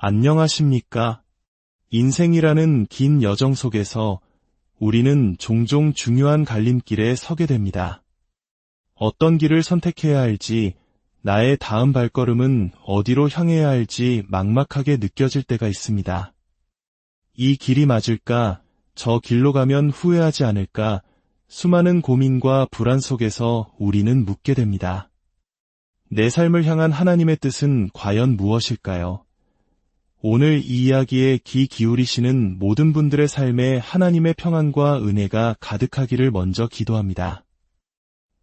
안녕하십니까? 인생이라는 긴 여정 속에서 우리는 종종 중요한 갈림길에 서게 됩니다. 어떤 길을 선택해야 할지, 나의 다음 발걸음은 어디로 향해야 할지 막막하게 느껴질 때가 있습니다. 이 길이 맞을까, 저 길로 가면 후회하지 않을까, 수많은 고민과 불안 속에서 우리는 묻게 됩니다. 내 삶을 향한 하나님의 뜻은 과연 무엇일까요? 오늘 이 이야기에 귀 기울이시는 모든 분들의 삶에 하나님의 평안과 은혜가 가득하기를 먼저 기도합니다.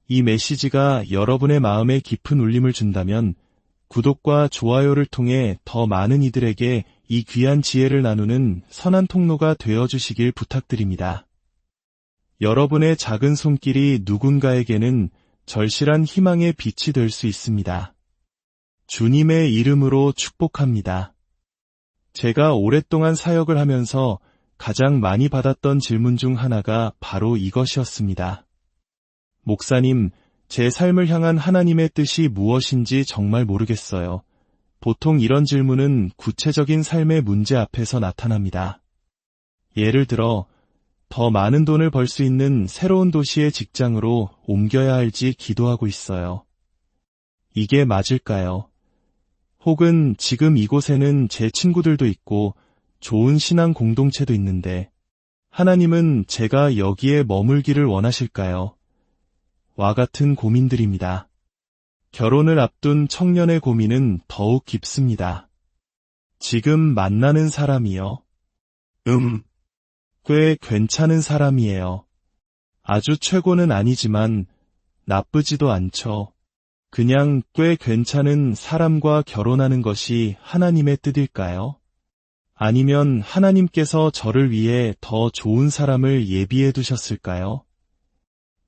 이 메시지가 여러분의 마음에 깊은 울림을 준다면 구독과 좋아요를 통해 더 많은 이들에게 이 귀한 지혜를 나누는 선한 통로가 되어 주시길 부탁드립니다. 여러분의 작은 손길이 누군가에게는 절실한 희망의 빛이 될 수 있습니다. 주님의 이름으로 축복합니다. 제가 오랫동안 사역을 하면서 가장 많이 받았던 질문 중 하나가 바로 이것이었습니다. 목사님, 제 삶을 향한 하나님의 뜻이 무엇인지 정말 모르겠어요. 보통 이런 질문은 구체적인 삶의 문제 앞에서 나타납니다. 예를 들어, 더 많은 돈을 벌 수 있는 새로운 도시의 직장으로 옮겨야 할지 기도하고 있어요. 이게 맞을까요? 혹은 지금 이곳에는 제 친구들도 있고 좋은 신앙 공동체도 있는데 하나님은 제가 여기에 머물기를 원하실까요? 와 같은 고민들입니다. 결혼을 앞둔 청년의 고민은 더욱 깊습니다. 지금 만나는 사람이요. 음. 꽤 괜찮은 사람이에요. 아주 최고는 아니지만 나쁘지도 않죠. 그냥 꽤 괜찮은 사람과 결혼하는 것이 하나님의 뜻일까요? 아니면 하나님께서 저를 위해 더 좋은 사람을 예비해 두셨을까요?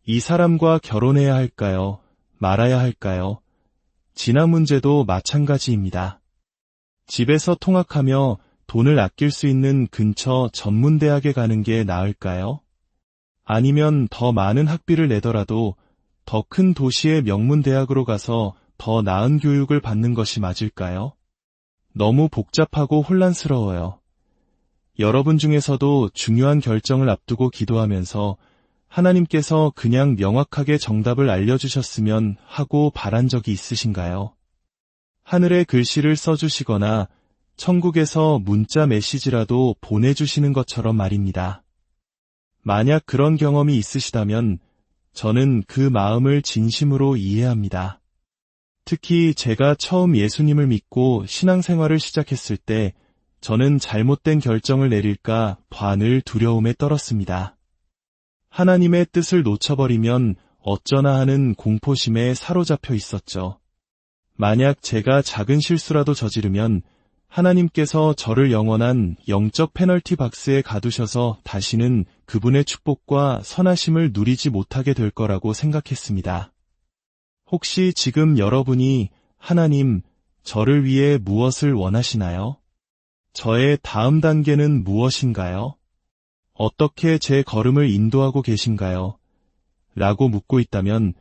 이 사람과 결혼해야 할까요? 말아야 할까요? 진화 문제도 마찬가지입니다. 집에서 통학하며 돈을 아낄 수 있는 근처 전문대학에 가는 게 나을까요? 아니면 더 많은 학비를 내더라도 더 큰 도시의 명문대학으로 가서 더 나은 교육을 받는 것이 맞을까요? 너무 복잡하고 혼란스러워요. 여러분 중에서도 중요한 결정을 앞두고 기도하면서 하나님께서 그냥 명확하게 정답을 알려주셨으면 하고 바란 적이 있으신가요? 하늘에 글씨를 써주시거나 천국에서 문자 메시지라도 보내주시는 것처럼 말입니다. 만약 그런 경험이 있으시다면 저는 그 마음을 진심으로 이해합니다. 특히 제가 처음 예수님을 믿고 신앙생활을 시작했을 때 저는 잘못된 결정을 내릴까 반을 두려움에 떨었습니다. 하나님의 뜻을 놓쳐버리면 어쩌나 하는 공포심에 사로잡혀 있었죠. 만약 제가 작은 실수라도 저지르면 하나님께서 저를 영원한 영적 페널티 박스에 가두셔서 다시는 그분의 축복과 선하심을 누리지 못하게 될 거라고 생각했습니다. 혹시 지금 여러분이 하나님, 저를 위해 무엇을 원하시나요? 저의 다음 단계는 무엇인가요? 어떻게 제 걸음을 인도하고 계신가요? 라고 묻고 있다면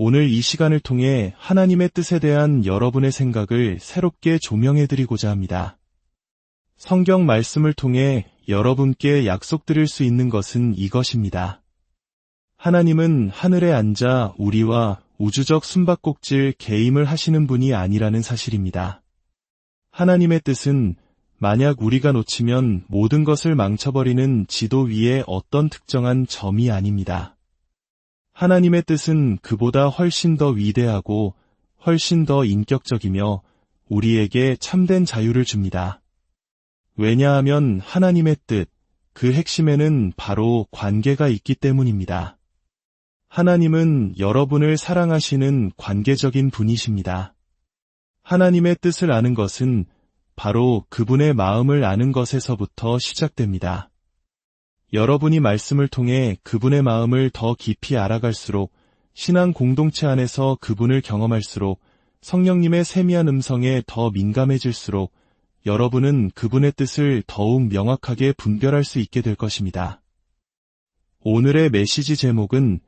오늘 이 시간을 통해 하나님의 뜻에 대한 여러분의 생각을 새롭게 조명해드리고자 합니다. 성경 말씀을 통해 여러분께 약속드릴 수 있는 것은 이것입니다. 하나님은 하늘에 앉아 우리와 우주적 숨바꼭질 개임을 하시는 분이 아니라는 사실입니다. 하나님의 뜻은 만약 우리가 놓치면 모든 것을 망쳐버리는 지도 위에 어떤 특정한 점이 아닙니다. 하나님의 뜻은 그보다 훨씬 더 위대하고 훨씬 더 인격적이며 우리에게 참된 자유를 줍니다. 왜냐하면 하나님의 뜻, 그 핵심에는 바로 관계가 있기 때문입니다. 하나님은 여러분을 사랑하시는 관계적인 분이십니다. 하나님의 뜻을 아는 것은 바로 그분의 마음을 아는 것에서부터 시작됩니다. 여러분이 말씀을 통해 그분의 마음을 더 깊이 알아갈수록 신앙 공동체 안에서 그분을 경험할수록 성령님의 세미한 음성에 더 민감해질수록 여러분은 그분의 뜻을 더욱 명확하게 분별할 수 있게 될 것입니다. 오늘의 메시지 제목은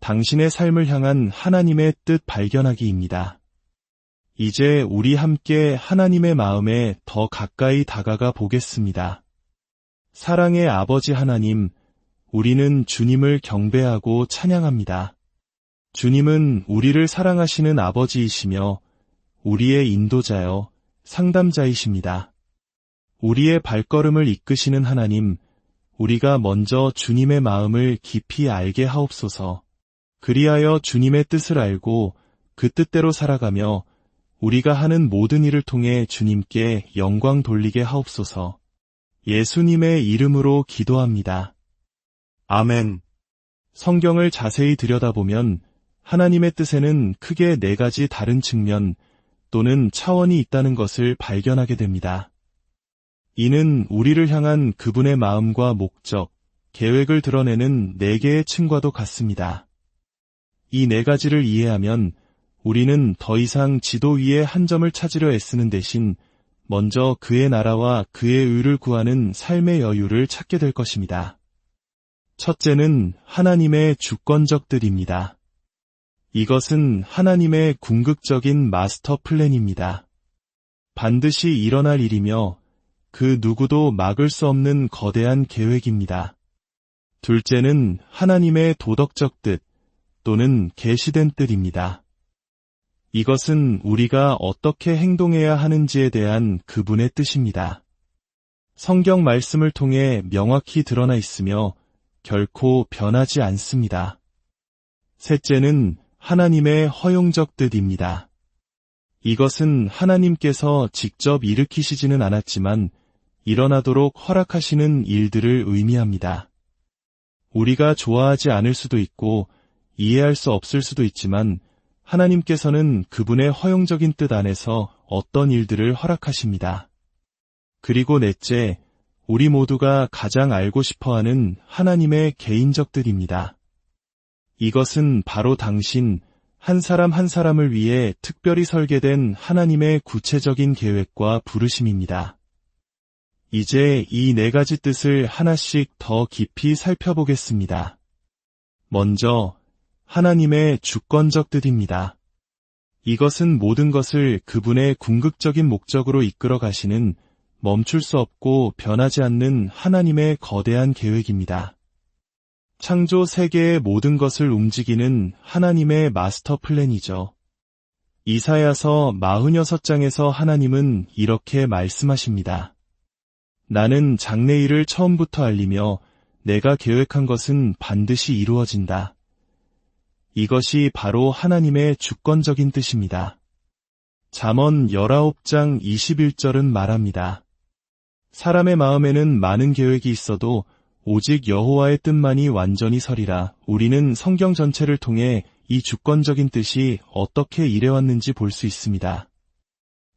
당신의 삶을 향한 하나님의 뜻 발견하기입니다. 이제 우리 함께 하나님의 마음에 더 가까이 다가가 보겠습니다. 사랑의 아버지 하나님, 우리는 주님을 경배하고 찬양합니다. 주님은 우리를 사랑하시는 아버지이시며 우리의 인도자여 상담자이십니다. 우리의 발걸음을 이끄시는 하나님, 우리가 먼저 주님의 마음을 깊이 알게 하옵소서. 그리하여 주님의 뜻을 알고 그 뜻대로 살아가며 우리가 하는 모든 일을 통해 주님께 영광 돌리게 하옵소서. 예수님의 이름으로 기도합니다. 아멘. 성경을 자세히 들여다보면 하나님의 뜻에는 크게 네 가지 다른 측면 또는 차원이 있다는 것을 발견하게 됩니다. 이는 우리를 향한 그분의 마음과 목적, 계획을 드러내는 네 개의 층과도 같습니다. 이 네 가지를 이해하면 우리는 더 이상 지도 위에 한 점을 찾으려 애쓰는 대신 먼저 그의 나라와 그의 의를 구하는 삶의 여유를 찾게 될 것입니다. 첫째는 하나님의 주권적들입니다. 이것은 하나님의 궁극적인 마스터 플랜입니다. 반드시 일어날 일이며 그 누구도 막을 수 없는 거대한 계획입니다. 둘째는 하나님의 도덕적 뜻 또는 계시된 뜻입니다. 이것은 우리가 어떻게 행동해야 하는지에 대한 그분의 뜻입니다. 성경 말씀을 통해 명확히 드러나 있으며 결코 변하지 않습니다. 셋째는 하나님의 허용적 뜻입니다. 이것은 하나님께서 직접 일으키시지는 않았지만 일어나도록 허락하시는 일들을 의미합니다. 우리가 좋아하지 않을 수도 있고 이해할 수 없을 수도 있지만 하나님께서는 그분의 허용적인 뜻 안에서 어떤 일들을 허락하십니다. 그리고 넷째, 우리 모두가 가장 알고 싶어 하는 하나님의 개인적 뜻입니다. 이것은 바로 당신, 한 사람 한 사람을 위해 특별히 설계된 하나님의 구체적인 계획과 부르심입니다. 이제 이 네 가지 뜻을 하나씩 더 깊이 살펴보겠습니다. 먼저 하나님의 주권적 뜻입니다. 이것은 모든 것을 그분의 궁극적인 목적으로 이끌어 가시는 멈출 수 없고 변하지 않는 하나님의 거대한 계획입니다. 창조 세계의 모든 것을 움직이는 하나님의 마스터 플랜이죠. 이사야서 46장에서 하나님은 이렇게 말씀하십니다. 나는 장래일을 처음부터 알리며 내가 계획한 것은 반드시 이루어진다. 이것이 바로 하나님의 주권적인 뜻입니다. 잠언 19장 21절은 말합니다. 사람의 마음에는 많은 계획이 있어도 오직 여호와의 뜻만이 완전히 서리라. 우리는 성경 전체를 통해 이 주권적인 뜻이 어떻게 일해왔는지 볼 수 있습니다.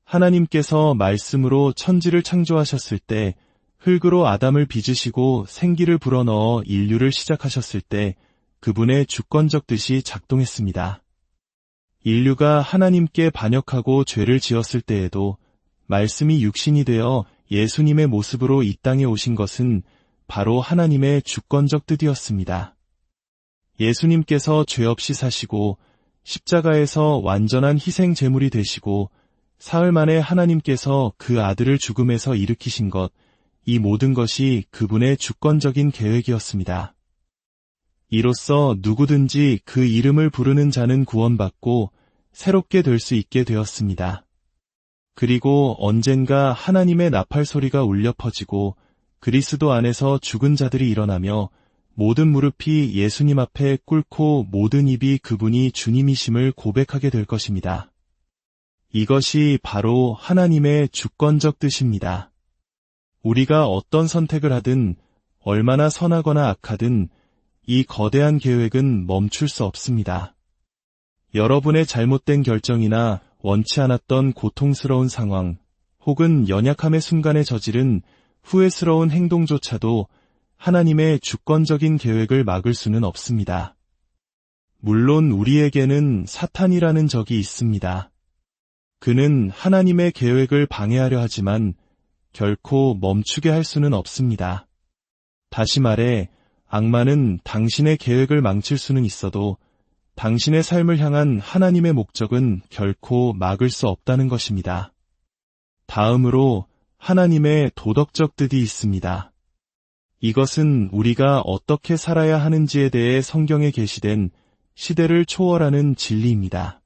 하나님께서 말씀으로 천지를 창조하셨을 때 흙으로 아담을 빚으시고 생기를 불어넣어 인류를 시작하셨을 때 그분의 주권적 뜻이 작동했습니다. 인류가 하나님께 반역하고 죄를 지었을 때에도 말씀이 육신이 되어 예수님의 모습으로 이 땅에 오신 것은 바로 하나님의 주권적 뜻이었습니다. 예수님께서 죄 없이 사시고 십자가에서 완전한 희생 제물이 되시고 사흘 만에 하나님께서 그 아들을 죽음에서 일으키신 것, 이 모든 것이 그분의 주권적인 계획이었습니다. 이로써 누구든지 그 이름을 부르는 자는 구원받고 새롭게 될 수 있게 되었습니다. 그리고 언젠가 하나님의 나팔 소리가 울려 퍼지고 그리스도 안에서 죽은 자들이 일어나며 모든 무릎이 예수님 앞에 꿇고 모든 입이 그분이 주님이심을 고백하게 될 것입니다. 이것이 바로 하나님의 주권적 뜻입니다. 우리가 어떤 선택을 하든 얼마나 선하거나 악하든 이 거대한 계획은 멈출 수 없습니다. 여러분의 잘못된 결정이나 원치 않았던 고통스러운 상황 혹은 연약함의 순간에 저지른 후회스러운 행동조차도 하나님의 주권적인 계획을 막을 수는 없습니다. 물론 우리에게는 사탄이라는 적이 있습니다. 그는 하나님의 계획을 방해하려 하지만 결코 멈추게 할 수는 없습니다. 다시 말해 악마는 당신의 계획을 망칠 수는 있어도 당신의 삶을 향한 하나님의 목적은 결코 막을 수 없다는 것입니다. 다음으로 하나님의 도덕적 뜻이 있습니다. 이것은 우리가 어떻게 살아야 하는지에 대해 성경에 게시된 시대를 초월하는 진리입니다.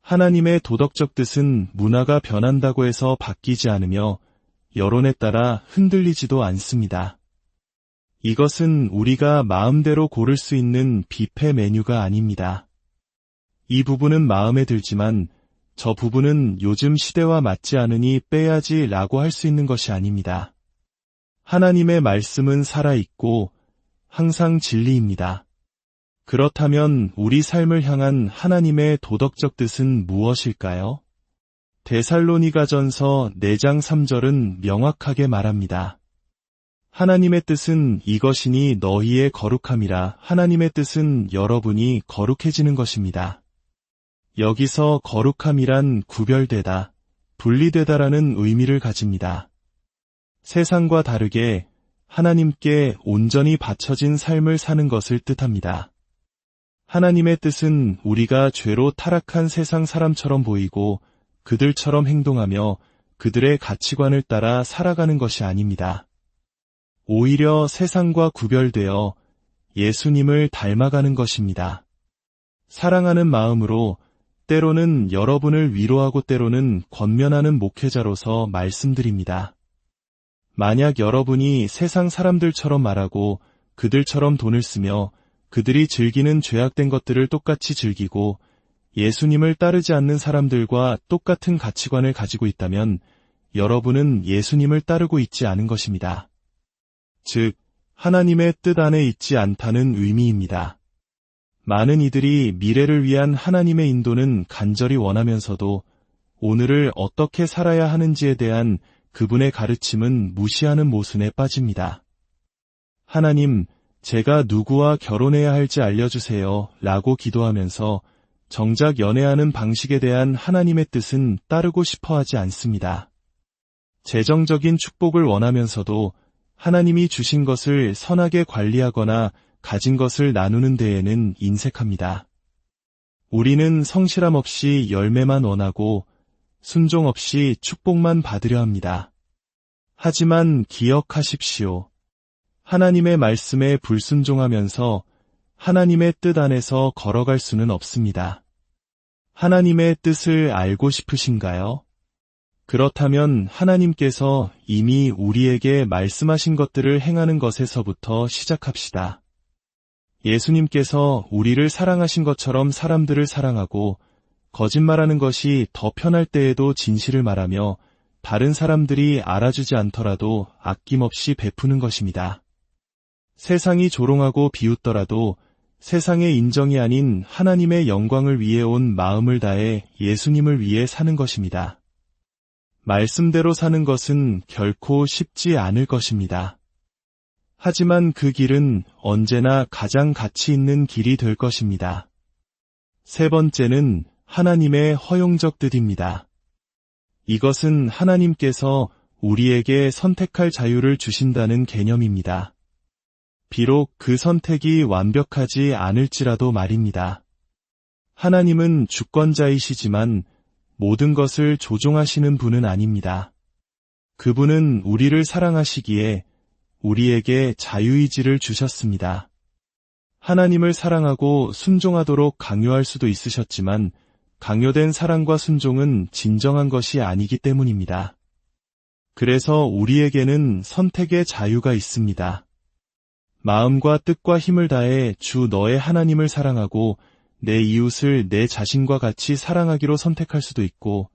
하나님의 도덕적 뜻은 문화가 변한다고 해서 바뀌지 않으며 여론에 따라 흔들리지도 않습니다. 이것은 우리가 마음대로 고를 수 있는 뷔페 메뉴가 아닙니다. 이 부분은 마음에 들지만 저 부분은 요즘 시대와 맞지 않으니 빼야지 라고 할 수 있는 것이 아닙니다. 하나님의 말씀은 살아있고 항상 진리입니다. 그렇다면 우리 삶을 향한 하나님의 도덕적 뜻은 무엇일까요? 데살로니가 전서 4장 3절은 명확하게 말합니다. 하나님의 뜻은 이것이니 너희의 거룩함이라 하나님의 뜻은 여러분이 거룩해지는 것입니다. 여기서 거룩함이란 구별되다, 분리되다라는 의미를 가집니다. 세상과 다르게 하나님께 온전히 바쳐진 삶을 사는 것을 뜻합니다. 하나님의 뜻은 우리가 죄로 타락한 세상 사람처럼 보이고 그들처럼 행동하며 그들의 가치관을 따라 살아가는 것이 아닙니다. 오히려 세상과 구별되어 예수님을 닮아가는 것입니다. 사랑하는 마음으로 때로는 여러분을 위로하고 때로는 권면하는 목회자로서 말씀드립니다. 만약 여러분이 세상 사람들처럼 말하고 그들처럼 돈을 쓰며 그들이 즐기는 죄악된 것들을 똑같이 즐기고 예수님을 따르지 않는 사람들과 똑같은 가치관을 가지고 있다면 여러분은 예수님을 따르고 있지 않은 것입니다. 즉, 하나님의 뜻 안에 있지 않다는 의미입니다. 많은 이들이 미래를 위한 하나님의 인도는 간절히 원하면서도 오늘을 어떻게 살아야 하는지에 대한 그분의 가르침은 무시하는 모순에 빠집니다. 하나님, 제가 누구와 결혼해야 할지 알려주세요 라고 기도하면서 정작 연애하는 방식에 대한 하나님의 뜻은 따르고 싶어 하지 않습니다. 재정적인 축복을 원하면서도 하나님이 주신 것을 선하게 관리하거나 가진 것을 나누는 데에는 인색합니다. 우리는 성실함 없이 열매만 원하고 순종 없이 축복만 받으려 합니다. 하지만 기억하십시오. 하나님의 말씀에 불순종하면서 하나님의 뜻 안에서 걸어갈 수는 없습니다. 하나님의 뜻을 알고 싶으신가요? 그렇다면 하나님께서 이미 우리에게 말씀하신 것들을 행하는 것에서부터 시작합시다. 예수님께서 우리를 사랑하신 것처럼 사람들을 사랑하고 거짓말하는 것이 더 편할 때에도 진실을 말하며 다른 사람들이 알아주지 않더라도 아낌없이 베푸는 것입니다. 세상이 조롱하고 비웃더라도 세상의 인정이 아닌 하나님의 영광을 위해 온 마음을 다해 예수님을 위해 사는 것입니다. 말씀대로 사는 것은 결코 쉽지 않을 것입니다. 하지만 그 길은 언제나 가장 가치 있는 길이 될 것입니다. 세 번째는 하나님의 허용적 뜻입니다. 이것은 하나님께서 우리에게 선택할 자유를 주신다는 개념입니다. 비록 그 선택이 완벽하지 않을지라도 말입니다. 하나님은 주권자이시지만 모든 것을 조종하시는 분은 아닙니다. 그분은 우리를 사랑하시기에 우리에게 자유의지를 주셨습니다. 하나님을 사랑하고 순종하도록 강요할 수도 있으셨지만 강요된 사랑과 순종은 진정한 것이 아니기 때문입니다. 그래서 우리에게는 선택의 자유가 있습니다. 마음과 뜻과 힘을 다해 주 너의 하나님을 사랑하고 내 이웃을 내 자신과 같이 사랑하기로 선택할 수도 있고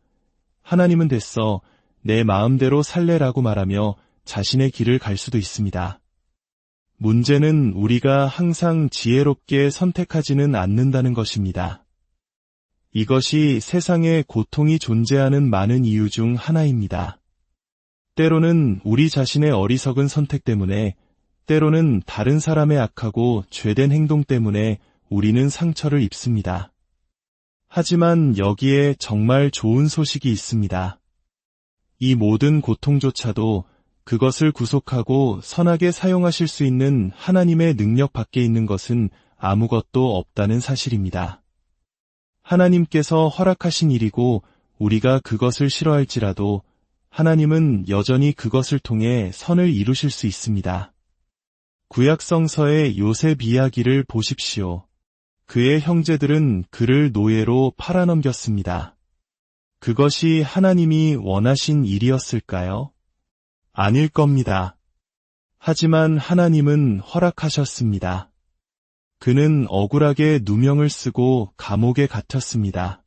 하나님은 됐어 내 마음대로 살래라고 말하며 자신의 길을 갈 수도 있습니다. 문제는 우리가 항상 지혜롭게 선택하지는 않는다는 것입니다. 이것이 세상에 고통이 존재하는 많은 이유 중 하나입니다. 때로는 우리 자신의 어리석은 선택 때문에 때로는 다른 사람의 악하고 죄된 행동 때문에 우리는 상처를 입습니다. 하지만 여기에 정말 좋은 소식이 있습니다. 이 모든 고통조차도 그것을 구속하고 선하게 사용하실 수 있는 하나님의 능력 밖에 있는 것은 아무것도 없다는 사실입니다. 하나님께서 허락하신 일이고 우리가 그것을 싫어할지라도 하나님은 여전히 그것을 통해 선을 이루실 수 있습니다. 구약성서의 요셉 이야기를 보십시오. 그의 형제들은 그를 노예로 팔아넘겼습니다. 그것이 하나님이 원하신 일이었을까요? 아닐 겁니다. 하지만 하나님은 허락하셨습니다. 그는 억울하게 누명을 쓰고 감옥에 갇혔습니다.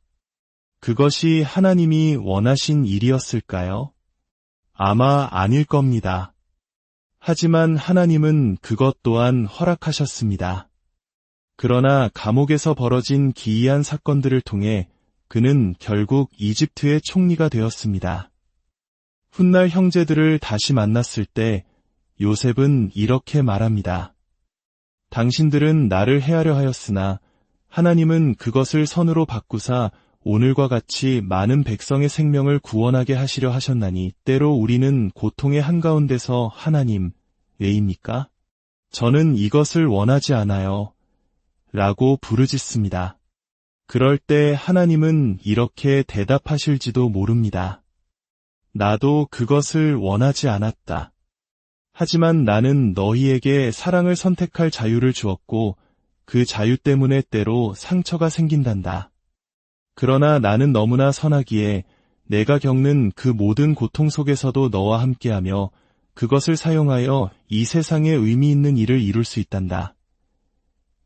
그것이 하나님이 원하신 일이었을까요? 아마 아닐 겁니다. 하지만 하나님은 그것 또한 허락하셨습니다. 그러나 감옥에서 벌어진 기이한 사건들을 통해 그는 결국 이집트의 총리가 되었습니다. 훗날 형제들을 다시 만났을 때 요셉은 이렇게 말합니다. 당신들은 나를 해하려 하였으나 하나님은 그것을 선으로 바꾸사 오늘과 같이 많은 백성의 생명을 구원하게 하시려 하셨나니 때로 우리는 고통의 한가운데서 하나님, 왜입니까? 저는 이것을 원하지 않아요. 라고 부르짖습니다. 그럴 때 하나님은 이렇게 대답하실지도 모릅니다. 나도 그것을 원하지 않았다. 하지만 나는 너희에게 사랑을 선택할 자유를 주었고 그 자유 때문에 때로 상처가 생긴단다. 그러나 나는 너무나 선하기에 내가 겪는 그 모든 고통 속에서도 너와 함께하며 그것을 사용하여 이 세상에 의미 있는 일을 이룰 수 있단다.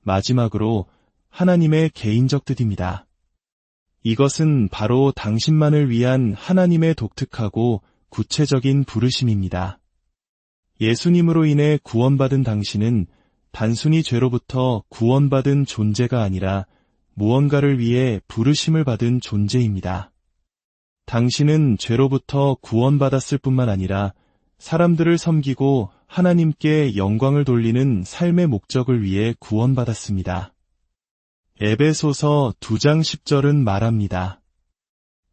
마지막으로 하나님의 개인적 뜻입니다. 이것은 바로 당신만을 위한 하나님의 독특하고 구체적인 부르심입니다. 예수님으로 인해 구원받은 당신은 단순히 죄로부터 구원받은 존재가 아니라 무언가를 위해 부르심을 받은 존재입니다. 당신은 죄로부터 구원받았을 뿐만 아니라 사람들을 섬기고 하나님께 영광을 돌리는 삶의 목적을 위해 구원받았습니다. 에베소서 2장 10절은 말합니다.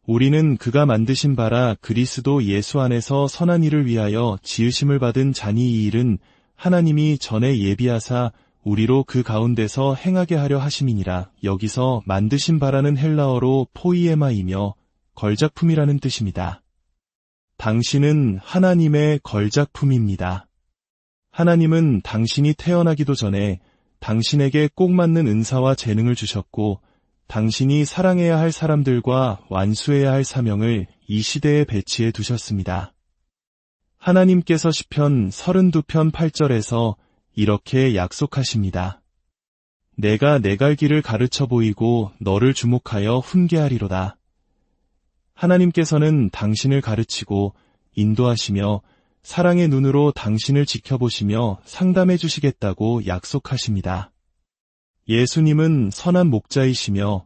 우리는 그가 만드신 바라 그리스도 예수 안에서 선한 일을 위하여 지으심을 받은 자니 이 일은 하나님이 전에 예비하사 우리로 그 가운데서 행하게 하려 하심이니라 여기서 만드신 바라는 헬라어로 포이에마이며 걸작품이라는 뜻입니다. 당신은 하나님의 걸작품입니다. 하나님은 당신이 태어나기도 전에 당신에게 꼭 맞는 은사와 재능을 주셨고 당신이 사랑해야 할 사람들과 완수해야 할 사명을 이 시대에 배치해 두셨습니다. 하나님께서 시편 32편 8절에서 이렇게 약속하십니다. 내가 내 갈 길을 가르쳐 보이고 너를 주목하여 훈계하리로다. 하나님께서는 당신을 가르치고 인도하시며 사랑의 눈으로 당신을 지켜보시며 상담해 주시겠다고 약속하십니다. 예수님은 선한 목자이시며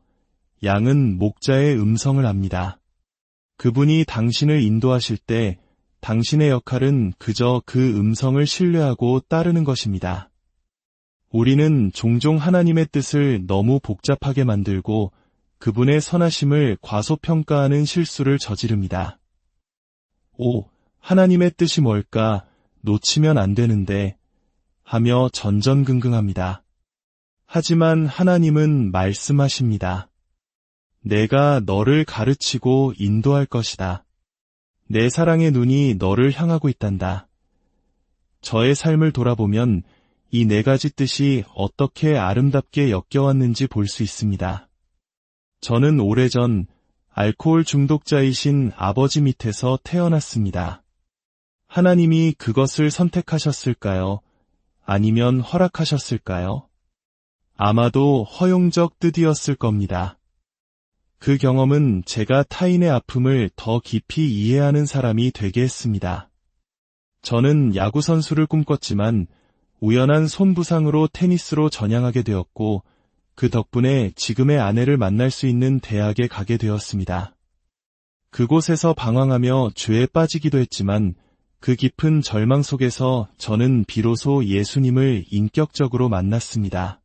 양은 목자의 음성을 압니다. 그분이 당신을 인도하실 때 당신의 역할은 그저 그 음성을 신뢰하고 따르는 것입니다. 우리는 종종 하나님의 뜻을 너무 복잡하게 만들고 그분의 선하심을 과소평가하는 실수를 저지릅니다. 오, 하나님의 뜻이 뭘까 놓치면 안 되는데 하며 전전긍긍합니다. 하지만 하나님은 말씀하십니다. 내가 너를 가르치고 인도할 것이다. 내 사랑의 눈이 너를 향하고 있단다. 저의 삶을 돌아보면 이 네 가지 뜻이 어떻게 아름답게 엮여왔는지 볼 수 있습니다. 저는 오래전 알코올 중독자이신 아버지 밑에서 태어났습니다. 하나님이 그것을 선택하셨을까요? 아니면 허락하셨을까요? 아마도 허용적 뜻이었을 겁니다. 그 경험은 제가 타인의 아픔을 더 깊이 이해하는 사람이 되게 했습니다. 저는 야구선수를 꿈꿨지만 우연한 손부상으로 테니스로 전향하게 되었고 그 덕분에 지금의 아내를 만날 수 있는 대학에 가게 되었습니다. 그곳에서 방황하며 죄에 빠지기도 했지만 그 깊은 절망 속에서 저는 비로소 예수님을 인격적으로 만났습니다.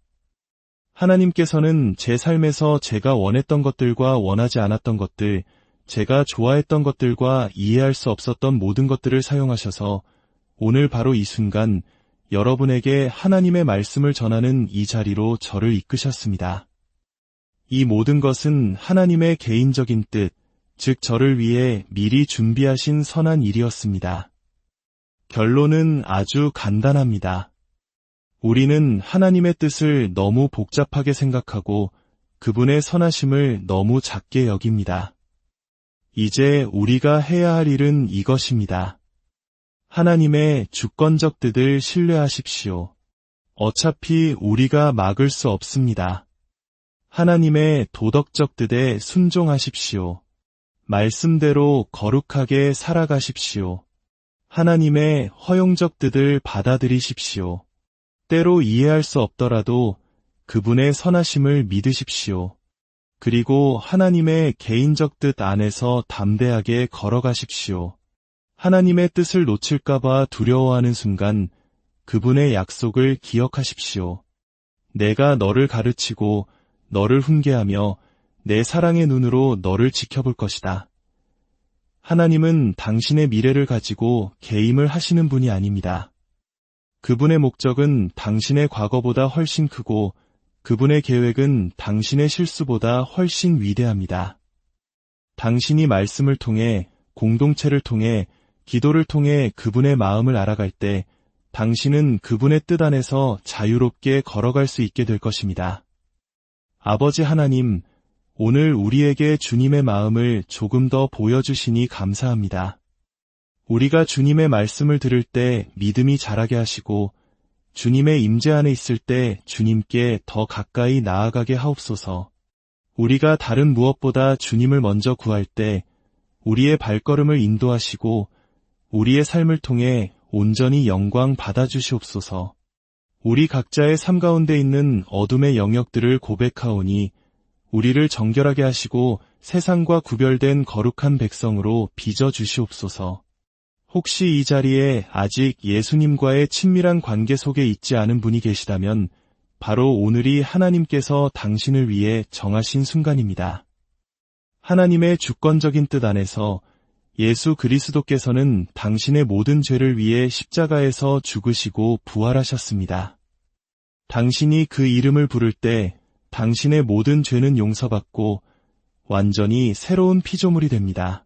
하나님께서는 제 삶에서 제가 원했던 것들과 원하지 않았던 것들, 제가 좋아했던 것들과 이해할 수 없었던 모든 것들을 사용하셔서 오늘 바로 이 순간 여러분에게 하나님의 말씀을 전하는 이 자리로 저를 이끄셨습니다. 이 모든 것은 하나님의 개인적인 뜻, 즉 저를 위해 미리 준비하신 선한 일이었습니다. 결론은 아주 간단합니다. 우리는 하나님의 뜻을 너무 복잡하게 생각하고 그분의 선하심을 너무 작게 여깁니다. 이제 우리가 해야 할 일은 이것입니다. 하나님의 주권적 뜻을 신뢰하십시오. 어차피 우리가 막을 수 없습니다. 하나님의 도덕적 뜻에 순종하십시오. 말씀대로 거룩하게 살아가십시오. 하나님의 허용적 뜻을 받아들이십시오. 때로 이해할 수 없더라도 그분의 선하심을 믿으십시오. 그리고 하나님의 개인적 뜻 안에서 담대하게 걸어가십시오. 하나님의 뜻을 놓칠까봐 두려워하는 순간 그분의 약속을 기억하십시오. 내가 너를 가르치고 너를 훈계하며 내 사랑의 눈으로 너를 지켜볼 것이다. 하나님은 당신의 미래를 가지고 개임을 하시는 분이 아닙니다. 그분의 목적은 당신의 과거보다 훨씬 크고 그분의 계획은 당신의 실수보다 훨씬 위대합니다. 당신이 말씀을 통해 공동체를 통해 기도를 통해 그분의 마음을 알아갈 때 당신은 그분의 뜻 안에서 자유롭게 걸어갈 수 있게 될 것입니다. 아버지 하나님, 오늘 우리에게 주님의 마음을 조금 더 보여주시니 감사합니다. 우리가 주님의 말씀을 들을 때 믿음이 자라게 하시고 주님의 임재 안에 있을 때 주님께 더 가까이 나아가게 하옵소서. 우리가 다른 무엇보다 주님을 먼저 구할 때 우리의 발걸음을 인도하시고 우리의 삶을 통해 온전히 영광 받아주시옵소서. 우리 각자의 삶 가운데 있는 어둠의 영역들을 고백하오니 우리를 정결하게 하시고 세상과 구별된 거룩한 백성으로 빚어 주시옵소서. 혹시 이 자리에 아직 예수님과의 친밀한 관계 속에 있지 않은 분이 계시다면 바로 오늘이 하나님께서 당신을 위해 정하신 순간입니다. 하나님의 주권적인 뜻 안에서 예수 그리스도께서는 당신의 모든 죄를 위해 십자가에서 죽으시고 부활하셨습니다. 당신이 그 이름을 부를 때 당신의 모든 죄는 용서받고 완전히 새로운 피조물이 됩니다.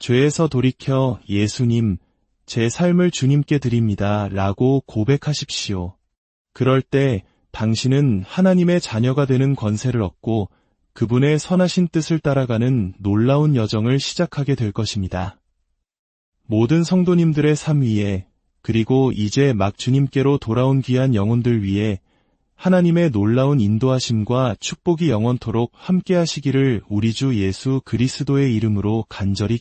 죄에서 돌이켜 예수님, 제 삶을 주님께 드립니다. 라고 고백하십시오. 그럴 때 당신은 하나님의 자녀가 되는 권세를 얻고 그분의 선하신 뜻을 따라가는 놀라운 여정을 시작하게 될 것입니다. 모든 성도님들의 삶 위에 그리고 이제 막 주님께로 돌아온 귀한 영혼들 위해 하나님의 놀라운 인도하심과 축복이 영원토록 함께 하시기를 우리 주 예수 그리스도의 이름으로 간절히